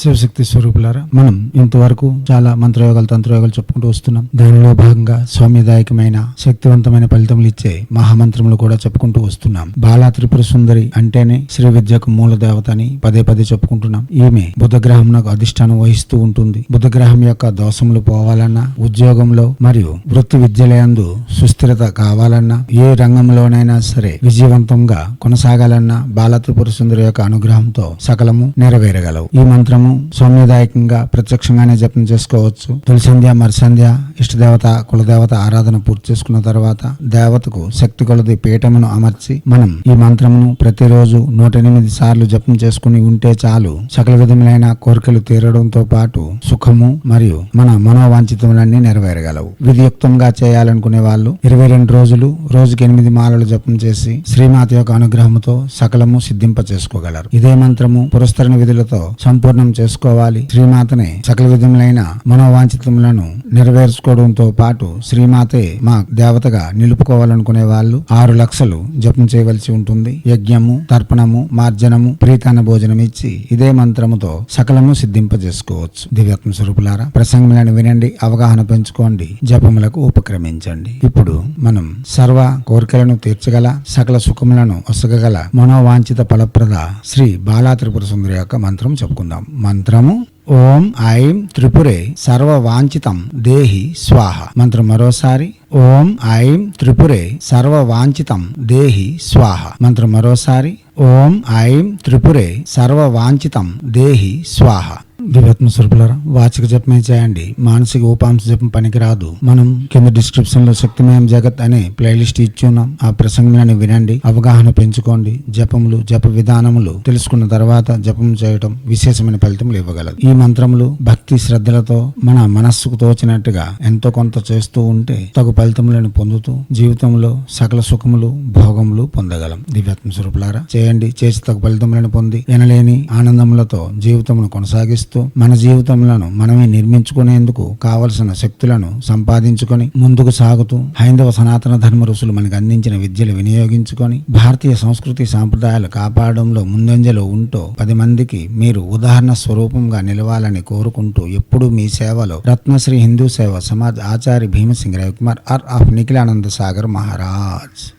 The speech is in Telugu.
శివశక్తి స్వరూపులారా మనం ఇంతవరకు చాలా మంత్రయోగాలు తంత్రయోగాలు చెప్పుకుంటూ వస్తున్నాం. దానిలో భాగంగా సౌమ్యదాయకమైన శక్తివంతమైన ఫలితములు ఇచ్చే మహామంత్రములు కూడా చెప్పుకుంటూ వస్తున్నాం. బాలా త్రిపుర సుందరి అంటేనే శ్రీ విద్యకు మూల దేవత అని పదే పదే చెప్పుకుంటున్నాం. ఈమె బుధగ్రహం నాకు అధిష్టానం వహిస్తూ ఉంటుంది. బుధగ్రహం యొక్క దోషములు పోవాలన్నా ఉద్యోగంలో మరియు వృత్తి విద్యలందు సుస్థిరత కావాలన్నా ఏ రంగంలోనైనా సరే విజయవంతంగా కొనసాగాలన్నా బాలా త్రిపుర సుందరి యొక్క అనుగ్రహంతో సకలము నెరవేరగలవు. ఈ మనము సౌమ్యదాయకంగా ప్రత్యక్షంగానే జపం చేసుకోవచ్చు. తొలి మరుసంధ్య ఇష్టదేవత కులదేవత ఆరాధన పూర్తి చేసుకున్న తర్వాత దేవతకు శక్తి కొలది పీఠమును అమర్చి మనం ఈ మంత్రమును ప్రతిరోజు నూట ఎనిమిది సార్లు జపం చేసుకుని ఉంటే చాలు సకల విధములైన కోరికలు తీరడంతో పాటు సుఖము మరియు మన మనోవాంఛితములన్నీ నెరవేరగలవు. విధియుక్తంగా చేయాలనుకునే వాళ్ళు ఇరవై రెండు రోజులు రోజుకి ఎనిమిది మాలలు జపం చేసి శ్రీమాత యొక్క అనుగ్రహముతో సకలము సిద్ధింప చేసుకోగలరు ఇదే మంత్రము పురస్కరణ విధులతో సంపూర్ణం చేసుకోవాలి. శ్రీమాతనే సకల విధములైన మనోవాంఛితములను నెరవేర్చుకోవడంతో పాటు శ్రీమాతే మా దేవతగా నిలుపుకోవాలనుకునే వాళ్ళు ఆరు లక్షలు జపం చేయవలసి ఉంటుంది. యజ్ఞము తర్పణము మార్జనము ప్రీతాన భోజనం ఇచ్చి ఇదే మంత్రముతో సకలము సిద్ధింపజేసుకోవచ్చు. దివ్యాత్మ స్వరూపులారా ప్రసంగములను వినండి అవగాహన పెంచుకోండి జపములకు ఉపక్రమించండి. ఇప్పుడు మనం సర్వ కోరికలను తీర్చగల సకల సుఖములను ఒసగగల మనోవాంఛిత ఫలప్రద శ్రీ బాలా త్రిపుర సుందరి యొక్క మంత్రం చెప్పుకుందాం. మంత్రము. ఓం ఐం త్రిపురే సర్వవాంఛితం దేహి స్వాహ. మంత్రం మరోసారి. ఓం ఐం త్రిపురే సర్వవాంఛితం దేహి స్వాహ. మంత్రం మరోసారి. ఓం ఐం త్రిపురే సర్వవాంఛితం దేహి స్వాహ. దివ్యాత్మ స్వరూపులారా వాచిక జపమే చేయండి? మానసిక ఉపాంశ జపం పనికిరాదు మనం కింద డిస్క్రిప్షన్లో శక్తిమయం జగత్ అనే ప్లేలిస్ట్ ఇచ్చి ఉన్నాం. ఆ ప్రసంగాన్ని వినండి అవగాహన పెంచుకోండి. జపములు జప విధానములు తెలుసుకున్న తర్వాత జపం చేయటం విశేషమైన ఫలితములు ఇవ్వగలదు. ఈ మంత్రములు భక్తి శ్రద్ధలతో మన మనస్సుకు తోచినట్టుగా ఎంతో కొంత చేస్తూ ఉంటే తగు ఫలితములను పొందుతూ జీవితంలో సకల సుఖములు భోగములు పొందగలం. దివ్యాత్మ స్వరూపులారా చేయండి. చేసి తగు ఫలితములను పొంది ఎనలేని ఆనందములతో జీవితమును కొనసాగిస్తూ మన జీవితంలో మనమే నిర్మించుకునేందుకు కావలసిన శక్తులను సంపాదించుకొని ముందుకు సాగుతూ హైందవ సనాతన ధర్మ ఋషులు మనకు అందించిన విద్యలు వినియోగించుకొని భారతీయ సంస్కృతి సాంప్రదాయాలు కాపాడంలో ముందంజలో ఉంటూ పది మందికి మీరు ఉదాహరణ స్వరూపంగా నిలవాలని కోరుకుంటూ ఎప్పుడూ మీ సేవలో రత్నశ్రీ హిందూ సేవ సమాజ్ ఆచార్య భీమసింగ్ రవికుమార్ ఆర్ ఆఫ్ నిఖిలానంద సాగర్ మహారాజ్.